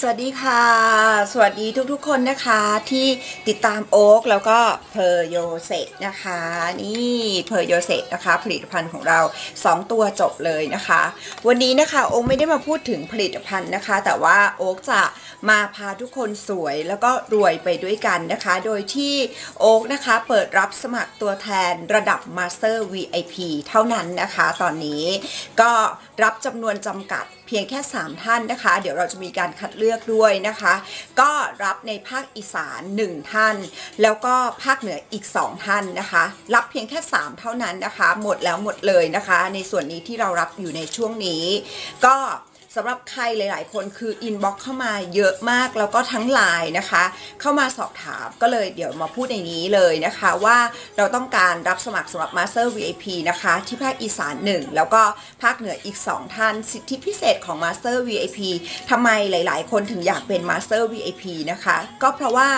สวัสดีค่ะ สวัสดีทุกๆคนนะคะที่ติดตามโอ๊กแล้วก็เพอร์โยเซตนะคะ นี่เพอร์โยเซตนะคะ ผลิตภัณฑ์ของเรา 2 ตัวจบเลยนะคะ วันนี้นะคะโอ๊กไม่ได้มาพูดถึงผลิตภัณฑ์นะคะ แต่ว่าโอ๊กจะมาพาทุกคนสวยแล้วก็รวยไปด้วยกันนะคะ โดยที่โอ๊กนะคะเปิดรับสมัครตัวแทนระดับ Master VIP เท่านั้นนะคะ ตอนนี้ก็รับจำนวนจำกัด พียงแค่ 3 ท่านนะคะ เดี๋ยวเราจะมีการคัดเลือกด้วยนะคะ ก็รับในภาคอีสาน 1 ท่าน แล้วก็ภาคเหนืออีก 2 ท่านนะคะ รับเพียงแค่ 3 เท่านั้นนะคะ หมดแล้วหมดเลยนะคะ ในส่วนนี้ที่เรารับอยู่ในช่วงนี้ ก็ สำหรับใครหลาย ๆ คนคืออินบ็อกเข้ามาเยอะมากแล้วก็ทั้งไลน์นะคะ เข้ามาสอบถามก็เลยเดี๋ยวมาพูดในนี้เลยนะคะว่าเราต้องการรับสมัครสำหรับ Master VIP นะคะ ที่ภาคอีสาน 1 แล้วก็ภาคเหนืออีก 2 ท่านสิทธิพิเศษของ Master VIP ทำไมหลาย ๆ คนถึงอยากเป็น Master VIP นะคะ ก็เพราะว่า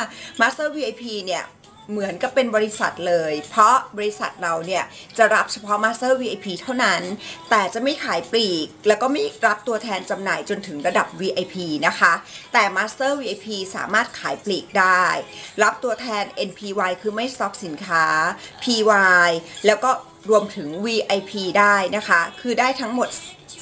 Master VIP เนี่ย เหมือนกับเป็นบริษัทเลย เพราะบริษัทเราเนี่ยจะรับเฉพาะ Master VIP เท่านั้น แต่จะไม่ขายปลีก แล้วก็ไม่รับตัวแทนจำหน่ายจนถึงระดับ VIP นะคะ แต่ Master VIP สามารถขายปลีกได้ รับตัวแทน NPY คือไม่สต็อกสินค้า PY แล้วก็รวมถึง VIP ได้นะคะ คือได้ทั้งหมด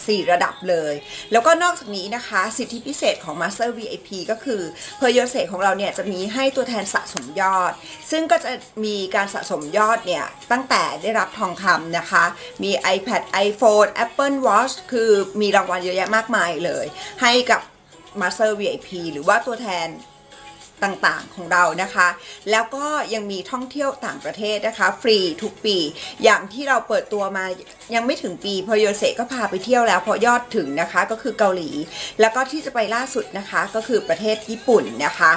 4 ระดับเลย แล้วก็นอกจากนี้นะคะ สิทธิพิเศษของ Master VIP ก็คือเพอร์โยเซของเราเนี่ยจะมีให้ตัวแทนสะสมยอด ซึ่งก็จะมีการสะสมยอดเนี่ย ตั้งแต่ได้รับทองคำนะคะ มี iPad iPhone Apple Watch คือมีรางวัลเยอะแยะมากมายเลย ให้กับ Master VIP หรือว่าตัวแทน ต่างๆของเรานะคะ แล้วก็ยังมีท่องเที่ยวต่างประเทศนะคะ ฟรีทุกปี อย่างที่เราเปิดตัวมายังไม่ถึงปีพอโยเซก็พาไปเที่ยวแล้วเพอยอดถึงนะคะก็คือเกาหลี แล้วก็ที่จะไปล่าสุดนะคะก็คือประเทศญี่ปุ่นนะคะ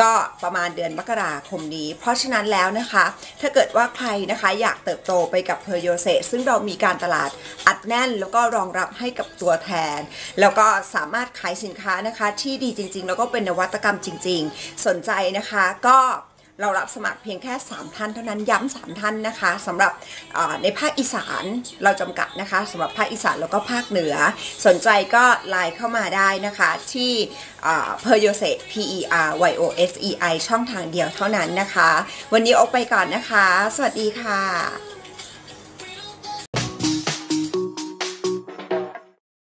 ก็ประมาณเดือนมกราคมนี้ เพราะฉะนั้นแล้วนะคะ ถ้าเกิดว่าใครนะคะอยากเติบโตไปกับเพอโยเซซึ่งเรามีการตลาดอัดแน่นแล้วก็รองรับให้กับตัวแทน แล้วก็สามารถขายสินค้านะคะที่ดีจริง ๆ แล้วก็เป็นนวัตกรรมจริงๆสนใจนะคะก็เรารับสมัครเพียงแค่ 3 ท่านเท่านั้นย้ำ3ท่านนะคะสำหรับในภาคอีสานเราจำกัดนะคะสำหรับภาคอีสานแล้วก็ภาคเหนือ สนใจก็ไลน์เข้ามาได้นะคะที่เพอร์โยเซ P E R Y O S E I ช่องทางเดียวเท่านั้นนะคะ วันนี้ออกไปก่อนนะคะ สวัสดีค่ะ